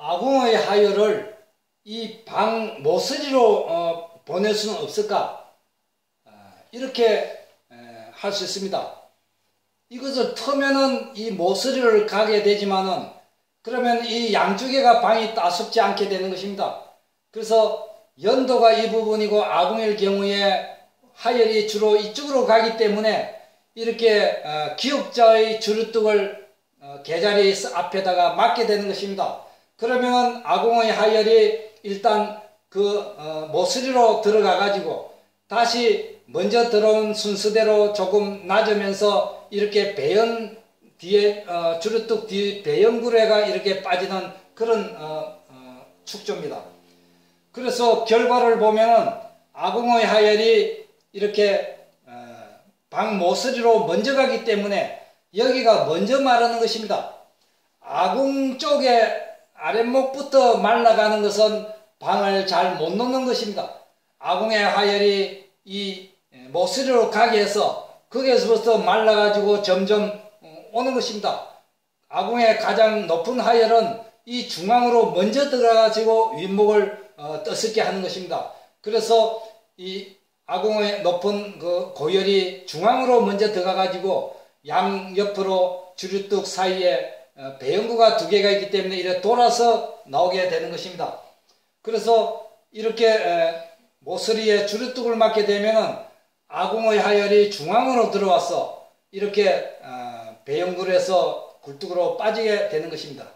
아궁의 하열을 이방 모서리로 어, 보낼 수는 없을까? 아, 이렇게 할 수 있습니다. 이것을 터면은 이 모서리를 가게 되지만은 그러면 이 양쪽에가 방이 따숩지 않게 되는 것입니다. 그래서 연도가 이 부분이고 아궁일 경우에 하열이 주로 이쪽으로 가기 때문에 이렇게 어, 기역자의 주루뚝을 어, 계자리 앞에다가 맞게 되는 것입니다. 그러면 아궁의 하열이 일단 그 어, 모서리로 들어가 가지고 다시 먼저 들어온 순서대로 조금 낮으면서 이렇게 배연 뒤에 어, 주루뚝 뒤 배연 구레가 이렇게 빠지는 그런 어, 어, 축조입니다. 그래서 결과를 보면은 아궁의 하열이 이렇게 어, 방 모서리로 먼저 가기 때문에 여기가 먼저 마르는 것입니다. 아궁 쪽에 아랫목부터 말라가는 것은 방을 잘 못 놓는 것입니다. 아궁의 하열이 이 모서리로 가게 해서 거기에서부터 말라가지고 점점 어, 오는 것입니다. 아궁의 가장 높은 하열은 이 중앙으로 먼저 들어가지고 윗목을 어, 떠슬게 하는 것입니다. 그래서 이 아궁의 높은 그 고열이 중앙으로 먼저 들어가가지고 양 옆으로 주류뚝 사이에 어, 배연구가 두 개가 있기 때문에 이렇게 돌아서 나오게 되는 것입니다. 그래서 이렇게 모서리에 주류뚝을 맞게 되면은 아궁의 하열이 중앙으로 들어와서 이렇게 어, 배연구에서 굴뚝으로 빠지게 되는 것입니다.